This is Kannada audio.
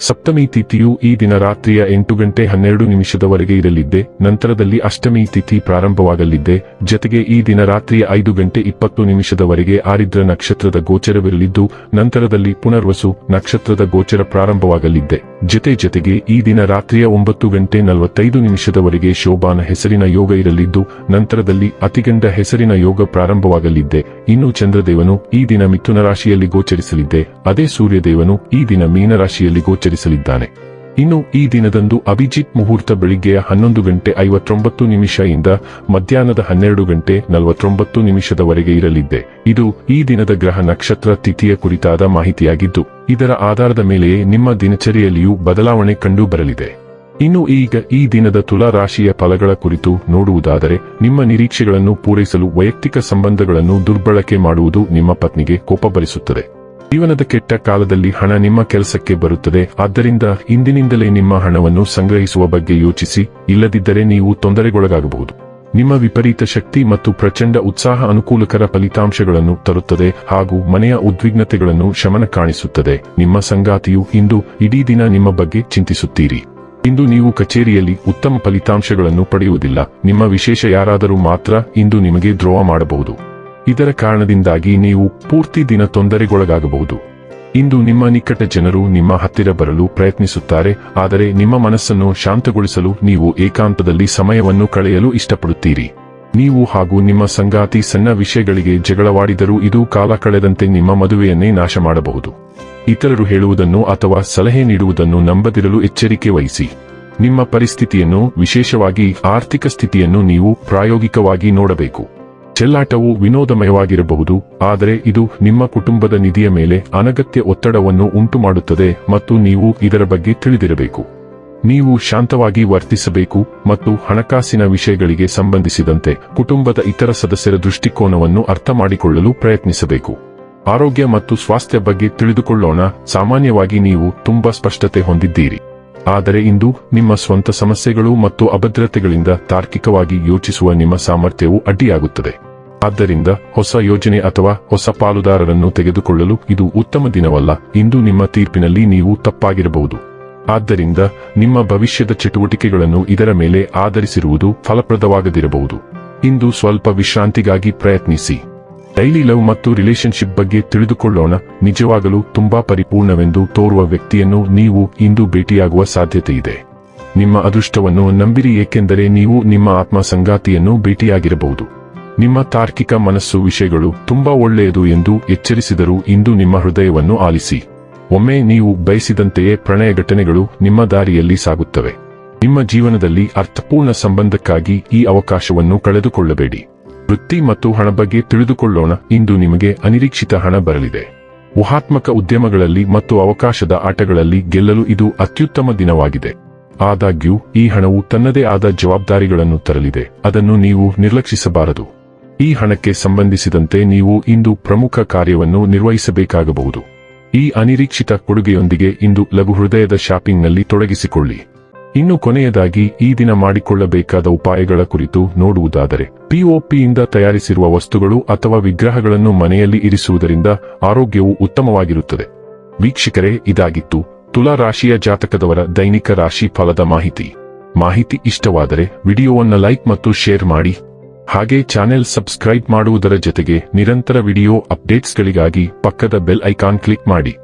ಸಪ್ತಮಿ ತಿಥಿಯು ಈ ದಿನ ರಾತ್ರಿಯ ಎಂಟು ಗಂಟೆ ಹನ್ನೆರಡು ನಿಮಿಷದವರೆಗೆ ಇರಲಿದ್ದೆ, ನಂತರದಲ್ಲಿ ಅಷ್ಟಮಿ ತಿಥಿ ಪ್ರಾರಂಭವಾಗಲಿದ್ದೆ, ಜತೆಗೆ ಈ ದಿನ ರಾತ್ರಿಯ ಐದು ಗಂಟೆ ಇಪ್ಪತ್ತು ನಿಮಿಷದವರೆಗೆ ಆರಿದ್ರ ನಕ್ಷತ್ರದ ಗೋಚರವಿರಲಿದ್ದು, ನಂತರದಲ್ಲಿ ಪುನರ್ವಸು ನಕ್ಷತ್ರದ ಗೋಚರ ಪ್ರಾರಂಭವಾಗಲಿದ್ದೆ. ಜತೆ ಜತೆಗೆ ಈ ದಿನ ರಾತ್ರಿಯ ಒಂಬತ್ತು ಗಂಟೆ ನಲವತ್ತೈದು ನಿಮಿಷದವರೆಗೆ ಶೋಭಾನ ಹೆಸರಿನ ಯೋಗ ಇರಲಿದ್ದು, ನಂತರದಲ್ಲಿ ಅತಿಗಂಡ ಹೆಸರಿನ ಯೋಗ ಪ್ರಾರಂಭವಾಗಲಿದ್ದೆ. ಇನ್ನು ಚಂದ್ರದೇವನು ಈ ದಿನ ಮಿಥುನ ರಾಶಿಯಲ್ಲಿ ಗೋಚರಿಸಲಿದ್ದೆ, ಅದೇ ಸೂರ್ಯದೇವನು ಈ ದಿನ ಮೀನ ರಾಶಿಯಲ್ಲಿ ಗೋಚರಿಸಲಿದ್ದಾನೆ. ಇನ್ನು ಈ ದಿನದಂದು ಅಭಿಜಿತ್ ಮುಹೂರ್ತ ಬೆಳಿಗ್ಗೆಯ ಹನ್ನೊಂದು ಗಂಟೆ ಐವತ್ತೊಂಬತ್ತು ಇಂದ ಮಧ್ಯಾಹ್ನದ ಹನ್ನೆರಡು ಗಂಟೆ ನಲವತ್ತೊಂಬತ್ತು ನಿಮಿಷದವರೆಗೆ ಇರಲಿದ್ದೆ. ಇದು ಈ ದಿನದ ಗ್ರಹ ನಕ್ಷತ್ರ ತಿಥಿಯ ಕುರಿತಾದ ಮಾಹಿತಿಯಾಗಿದ್ದು, ಇದರ ಆಧಾರದ ಮೇಲೆಯೇ ನಿಮ್ಮ ದಿನಚರಿಯಲ್ಲಿಯೂ ಬದಲಾವಣೆ ಕಂಡು ಬರಲಿದೆ ಇನ್ನು ಈಗ ಈ ದಿನದ ತುಲಾ ರಾಶಿಯ ಫಲಗಳ ಕುರಿತು ನೋಡುವುದಾದರೆ, ನಿಮ್ಮ ನಿರೀಕ್ಷೆಗಳನ್ನು ಪೂರೈಸಲು ವೈಯಕ್ತಿಕ ಸಂಬಂಧಗಳನ್ನು ದುರ್ಬಳಕೆ ಮಾಡುವುದು ನಿಮ್ಮ ಪತ್ನಿಗೆ ಕೋಪ ಬರಿಸುತ್ತದೆ ಜೀವನದ ಕೆಟ್ಟ ಕಾಲದಲ್ಲಿ ಹಣ ನಿಮ್ಮ ಕೆಲಸಕ್ಕೆ ಬರುತ್ತದೆ. ಆದ್ದರಿಂದ ಇಂದಿನಿಂದಲೇ ನಿಮ್ಮ ಹಣವನ್ನು ಸಂಗ್ರಹಿಸುವ ಬಗ್ಗೆ ಯೋಚಿಸಿ, ಇಲ್ಲದಿದ್ದರೆ ನೀವು ತೊಂದರೆಗೊಳಗಾಗಬಹುದು. ನಿಮ್ಮ ವಿಪರೀತ ಶಕ್ತಿ ಮತ್ತು ಪ್ರಚಂಡ ಉತ್ಸಾಹ ಅನುಕೂಲಕರ ಫಲಿತಾಂಶಗಳನ್ನು ತರುತ್ತದೆ ಹಾಗೂ ಮನೆಯ ಉದ್ವಿಗ್ನತೆಗಳನ್ನು ಶಮನ ಕಾಣಿಸುತ್ತದೆ. ನಿಮ್ಮ ಸಂಗಾತಿಯು ಇಂದು ಇಡೀ ದಿನ ನಿಮ್ಮ ಬಗ್ಗೆ ಚಿಂತಿಸುತ್ತೀರಿ. ಇಂದು ನೀವು ಕಚೇರಿಯಲ್ಲಿ ಉತ್ತಮ ಫಲಿತಾಂಶಗಳನ್ನು ಪಡೆಯುವುದಿಲ್ಲ. ನಿಮ್ಮ ವಿಶೇಷ ಯಾರಾದರೂ ಮಾತ್ರ ಇಂದು ನಿಮಗೆ ದ್ರೋಹ ಮಾಡಬಹುದು. ಇದರ ಕಾರಣದಿಂದಾಗಿ ನೀವು ಪೂರ್ತಿ ದಿನ ತೊಂದರೆಗೊಳಗಾಗಬಹುದು. ಇಂದು ನಿಮ್ಮ ನಿಕಟ ಜನರು ನಿಮ್ಮ ಹತ್ತಿರ ಬರಲು ಪ್ರಯತ್ನಿಸುತ್ತಾರೆ, ಆದರೆ ನಿಮ್ಮ ಮನಸ್ಸನ್ನು ಶಾಂತಗೊಳಿಸಲು ನೀವು ಏಕಾಂತದಲ್ಲಿ ಸಮಯವನ್ನು ಕಳೆಯಲು ಇಷ್ಟಪಡುತ್ತೀರಿ. ನೀವು ಹಾಗೂ ನಿಮ್ಮ ಸಂಗಾತಿ ಸಣ್ಣ ವಿಷಯಗಳಿಗೆ ಜಗಳವಾಡಿದರೂ ಇದು ಕಾಲ ಕಳೆದಂತೆ ನಿಮ್ಮ ಮದುವೆಯನ್ನೇ ನಾಶ ಮಾಡಬಹುದು ಇತರರು ಹೇಳುವುದನ್ನು ಅಥವಾ ಸಲಹೆ ನೀಡುವುದನ್ನು ನಂಬದಿರಲು ಎಚ್ಚರಿಕೆ ವಹಿಸಿ. ನಿಮ್ಮ ಪರಿಸ್ಥಿತಿಯನ್ನು, ವಿಶೇಷವಾಗಿ ಆರ್ಥಿಕ ಸ್ಥಿತಿಯನ್ನು ನೀವು ಪ್ರಾಯೋಗಿಕವಾಗಿ ನೋಡಬೇಕು. ಚೆಲ್ಲಾಟವು ವಿನೋದಮಯವಾಗಿರಬಹುದು, ಆದರೆ ಇದು ನಿಮ್ಮ ಕುಟುಂಬದ ನಿಧಿಯ ಮೇಲೆ ಅನಗತ್ಯ ಒತ್ತಡವನ್ನು ಉಂಟುಮಾಡುತ್ತದೆ ಮತ್ತು ನೀವು ಇದರ ಬಗ್ಗೆ ತಿಳಿದಿರಬೇಕು. ನೀವು ಶಾಂತವಾಗಿ ವರ್ತಿಸಬೇಕು ಮತ್ತು ಹಣಕಾಸಿನ ವಿಷಯಗಳಿಗೆ ಸಂಬಂಧಿಸಿದಂತೆ ಕುಟುಂಬದ ಇತರ ಸದಸ್ಯರ ದೃಷ್ಟಿಕೋನವನ್ನು ಅರ್ಥಮಾಡಿಕೊಳ್ಳಲು ಪ್ರಯತ್ನಿಸಬೇಕು. ಆರೋಗ್ಯ ಮತ್ತು ಸ್ವಾಸ್ಥ್ಯ ಬಗ್ಗೆ ತಿಳಿದುಕೊಳ್ಳೋಣ, ಸಾಮಾನ್ಯವಾಗಿ ನೀವು ತುಂಬಾ ಸ್ಪಷ್ಟತೆ ಹೊಂದಿದ್ದೀರಿ. ಆದರೆ ಇಂದು ನಿಮ್ಮ ಸ್ವಂತ ಸಮಸ್ಯೆಗಳು ಮತ್ತು ಅಭದ್ರತೆಗಳಿಂದ ತಾರ್ಕಿಕವಾಗಿ ಯೋಚಿಸುವ ನಿಮ್ಮ ಸಾಮರ್ಥ್ಯವು ಅಡ್ಡಿಯಾಗುತ್ತದೆ. ಆದ್ದರಿಂದ ಹೊಸ ಯೋಜನೆ ಅಥವಾ ಹೊಸ ಪಾಲುದಾರರನ್ನು ತೆಗೆದುಕೊಳ್ಳಲು ಇದು ಉತ್ತಮ ದಿನವಲ್ಲ. ಇಂದು ನಿಮ್ಮ ತೀರ್ಪಿನಲ್ಲಿ ನೀವು ತಪ್ಪಾಗಿರಬಹುದು. ಆದ್ದರಿಂದ ನಿಮ್ಮ ಭವಿಷ್ಯದ ಚಟುವಟಿಕೆಗಳನ್ನು ಇದರ ಮೇಲೆ ಆಧರಿಸಿರುವುದು ಫಲಪ್ರದವಾಗದಿರಬಹುದು. ಇಂದು ಸ್ವಲ್ಪ ವಿಶ್ರಾಂತಿಗಾಗಿ ಪ್ರಯತ್ನಿಸಿ. ಡೈಲಿ ಲವ್ ಮತ್ತು ರಿಲೇಶನ್ಶಿಪ್ ಬಗ್ಗೆ ತಿಳಿದುಕೊಳ್ಳೋಣ. ನಿಜವಾಗಲೂ ತುಂಬಾ ಪರಿಪೂರ್ಣವೆಂದು ತೋರುವ ವ್ಯಕ್ತಿಯನ್ನು ನೀವು ಇಂದು ಭೇಟಿಯಾಗುವ ಸಾಧ್ಯತೆ ಇದೆ. ನಿಮ್ಮ ಅದೃಷ್ಟವನ್ನು ನಂಬಿರಿ, ಏಕೆಂದರೆ ನೀವು ನಿಮ್ಮ ಆತ್ಮ ಸಂಗಾತಿಯನ್ನು ಭೇಟಿಯಾಗಿರಬಹುದು. ನಿಮ್ಮ ತಾರ್ಕಿಕ ಮನಸ್ಸು ವಿಷಯಗಳು ತುಂಬಾ ಒಳ್ಳೆಯದು ಎಂದು ಎಚ್ಚರಿಸಿದರೂ ಇಂದು ನಿಮ್ಮ ಹೃದಯವನ್ನು ಆಲಿಸಿ. ಒಮ್ಮೆ ನೀವು ಬಯಸಿದಂತೆಯೇ ಪ್ರಣಯ ಘಟನೆಗಳು ನಿಮ್ಮ ದಾರಿಯಲ್ಲಿ ಸಾಗುತ್ತವೆ. ನಿಮ್ಮ ಜೀವನದಲ್ಲಿ ಅರ್ಥಪೂರ್ಣ ಸಂಬಂಧಕ್ಕಾಗಿ ಈ ಅವಕಾಶವನ್ನು ಕಳೆದುಕೊಳ್ಳಬೇಡಿ. ವೃತ್ತಿ ಮತ್ತು ಹಣ ಬಗ್ಗೆ ತಿಳಿದುಕೊಳ್ಳೋಣ. ಇಂದು ನಿಮಗೆ ಅನಿರೀಕ್ಷಿತ ಹಣ ಬರಲಿದೆ. ಊಹಾತ್ಮಕ ಉದ್ಯಮಗಳಲ್ಲಿ ಮತ್ತು ಅವಕಾಶದ ಆಟಗಳಲ್ಲಿ ಗೆಲ್ಲಲು ಇದು ಅತ್ಯುತ್ತಮ ದಿನವಾಗಿದೆ. ಆದಾಗ್ಯೂ, ಈ ಹಣವು ತನ್ನದೇ ಆದ ಜವಾಬ್ದಾರಿಗಳನ್ನು ತರಲಿದೆ. ಅದನ್ನು ನೀವು ನಿರ್ಲಕ್ಷಿಸಬಾರದು. ಈ ಹಣಕ್ಕೆ ಸಂಬಂಧಿಸಿದಂತೆ ನೀವು ಇಂದು ಪ್ರಮುಖ ಕಾರ್ಯವನ್ನು ನಿರ್ವಹಿಸಬೇಕಾಗಬಹುದು. ಈ ಅನಿರೀಕ್ಷಿತ ಕೊಡುಗೆಯೊಂದಿಗೆ ಇಂದು ಲಘು ಹೃದಯದ ಶಾಪಿಂಗ್ನಲ್ಲಿ ತೊಡಗಿಸಿಕೊಳ್ಳಿ. ಇನ್ನು ಕೊನೆಯದಾಗಿ ಈ ದಿನ ಮಾಡಿಕೊಳ್ಳಬೇಕಾದ ಉಪಾಯಗಳ ಕುರಿತು ನೋಡುವುದಾದರೆ ಪಿಒಪಿಯಿಂದ ತಯಾರಿಸಿರುವ ವಸ್ತುಗಳು ಅಥವಾ ವಿಗ್ರಹಗಳನ್ನು ಮನೆಯಲ್ಲಿ ಇರಿಸುವುದರಿಂದ ಆರೋಗ್ಯವು ಉತ್ತಮವಾಗಿರುತ್ತದೆ. ವೀಕ್ಷಕರೇ, ಇದಾಗಿತ್ತು ತುಲಾ ರಾಶಿಯ ಜಾತಕದವರ ದೈನಿಕ ರಾಶಿ ಫಲದ ಮಾಹಿತಿ. ಮಾಹಿತಿ ಇಷ್ಟವಾದರೆ ವಿಡಿಯೋವನ್ನು ಲೈಕ್ ಮತ್ತು ಶೇರ್ ಮಾಡಿ. ಹಾಗೆ ಚಾನೆಲ್ ಸಬ್ಸ್ಕ್ರೈಬ್ ಮಾಡುವುದರ ಜೊತೆಗೆ ನಿರಂತರ ವಿಡಿಯೋ ಅಪ್ಡೇಟ್ಸ್ಗಳಿಗಾಗಿ ಪಕ್ಕದ ಬೆಲ್ ಐಕಾನ್ ಕ್ಲಿಕ್ ಮಾಡಿ.